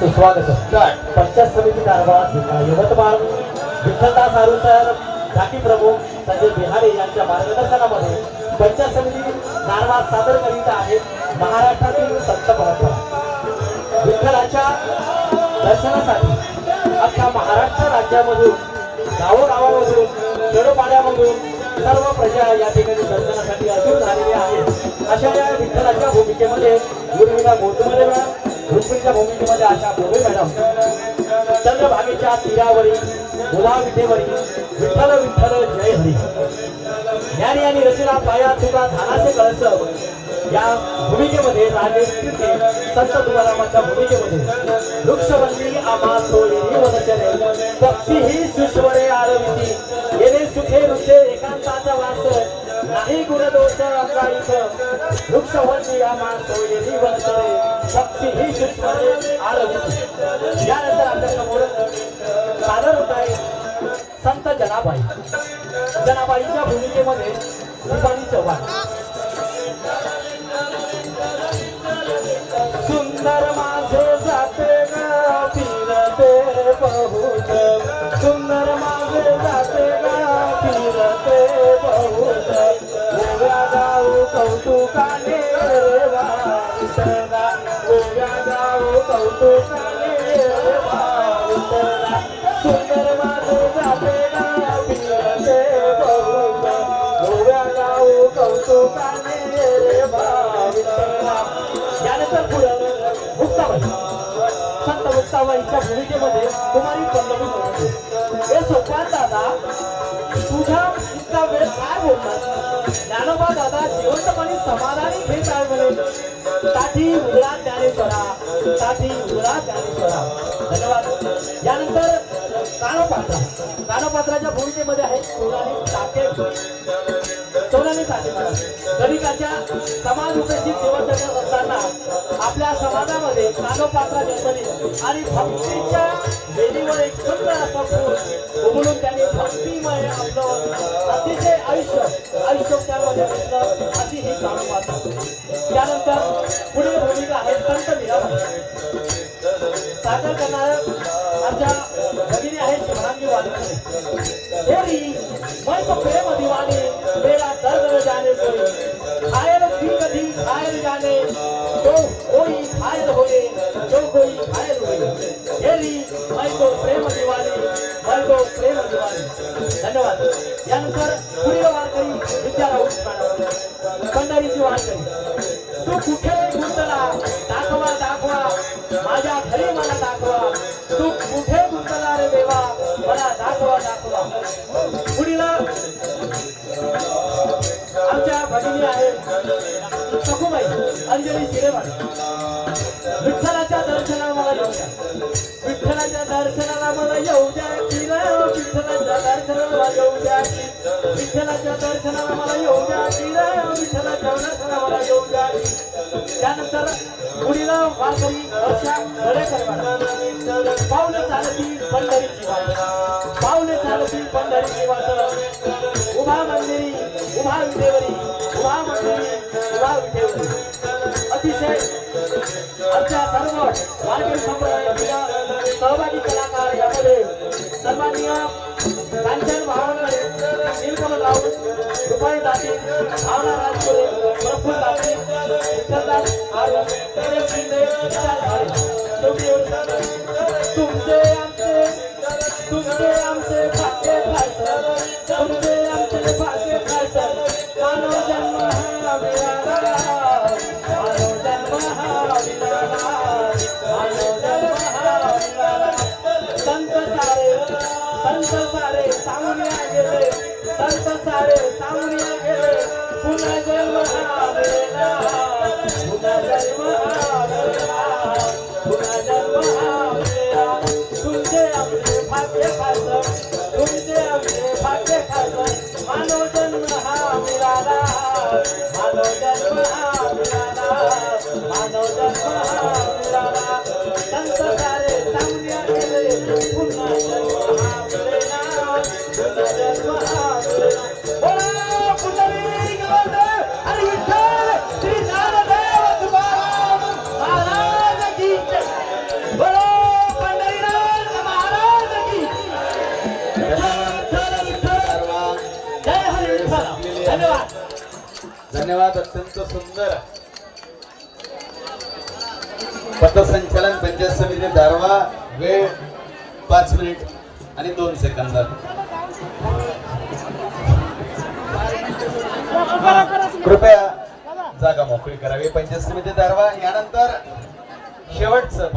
सुस्वागत पंचायत समिती कारभार यवतमाळ. विठ्ठलदास आरुसर घाटी प्रमुख संजय बिहारे यांच्या मार्गदर्शनामध्ये पंचायत समिती कारभार सादर करीत आहे. महाराष्ट्रातील संत परंपरा. विठ्ठलाच्या दर्शनासाठी अख्ख्या महाराष्ट्र राज्यामधून गावोगावामधून खेडोपाड्यामधून सर्व प्रजा या ठिकाणी दर्शनासाठी अजून झालेली आहे अशा या विठ्ठलाच्या भूमिकेमध्ये गुरुविना गोतमले मॅडम रुक्मिणीच्या भूमिकेमध्ये आशा भोगे मॅडम. चंद्रभागेच्या तीरावरी उभा विठेवरी विठ्ठल विठ्ठल जय हरी. ज्ञानी आणि रचना पाया तुका धानाचे कळस या भूमिकेमध्ये राजे कीर्ती संत तुकारामांच्या भूमिकेमध्ये वृक्षवल्ली आमा सोयरी वदचने पक्षी ही सुश्वरे आरविती. येणे सुखे रुचे एकांताचा वास. नाही गुणदोष अंगाईच वृक्षवल्ली आमा सोयरी वदचने ही सुश्वरे आरविती यानंतर आपल्यासमोर सादर होत आहे संत जनाबाई. जनाबाईच्या भूमिकेमध्ये पुढं मुक्ताबाई संत मुक्ताबाईच्या भूमिकेमध्ये कुमारी पल्लवी म्हणते हे सोपान दादा तुझ्या इतका वेळ काय बोलतात ज्ञानोबा दादा जिवंतपणे समाधानी घेत आहे म्हणे साठी उजळा ज्ञानेश्वरा साठी उजळा ज्ञानेश्वरा धन्यवाद. यानंतर कानोपात्रा कानोपात्राच्या भूमिकेमध्ये आहे सोनाली टाके सोनाली टाके गणिताच्या समाज उपेक्षित जीवन जगत असताना आपल्या समाजामध्ये कानोपात्रा जन्मली आणि भक्तीच्या वेदीवर एक सुंदर असं फूल उमलून त्यांनी भक्तीमय आपलं अतिशय आयुष्य आयुष्य त्यामध्ये घेतलं. अशी ही कानोपात्रा त्यानंतर पुढील भूमिका आहे संत मीराबाई सादर करणाऱ्या आमच्या भगिनी आहेत शिवरांगी वादकडे हे मैं प्रेम धन्यवाद. यानंतर पुढील वारकरी विद्या राऊत पंढरीची वारकरी. तू कुठे गुंतला? दाखवा दाखवा. माझ्या घरी मला दाखवा. तू कुठे गुंतला रे देवा? मला दाखवा दाखवा. पुढील आमच्या भगिनी आहेत सखुबाई अंजली शिरेवाडी विठ्ठलाच्या दर्शनाला मला येऊ मला येऊ द्या विठ्ठलाच्या दर्शनाला मला येऊ द्या विठ्ठलाच्या दर्शनाला मला येऊ द्या त्यानंतर पुढील वारकरी वर्षा दरेकर मॅडम. चालती पंढरीची वाट पावले चालती पंढरीची वाट उभा मंदिरी उभा विठेवरी उभा मंदिरी उभा विठेवरी अतिशय आमच्या सर्व वारकरी संप्रदायातील सहभागी कलाकार यामध्ये सन्माननीय कांचन भावनकडे नीलकमल राऊत रुपाई दासी भावना राजपुरे प्रफुल्ल दासी. विठ्ठलदास आर्य शिंदे विशाल भारे. शेवटी सामुनिया गेले. संत सारे सामुनिया गेले. पुन्हा जन्म हा धन्यवाद अत्यंत सुंदर. पथसंचलन पंचायत समिती दारवा वेळ पाच मिनिट आणि दोन सेकंद. कृपया जागा मोकळी करावी पंचायत समिती दारवा यानंतर शेवटचं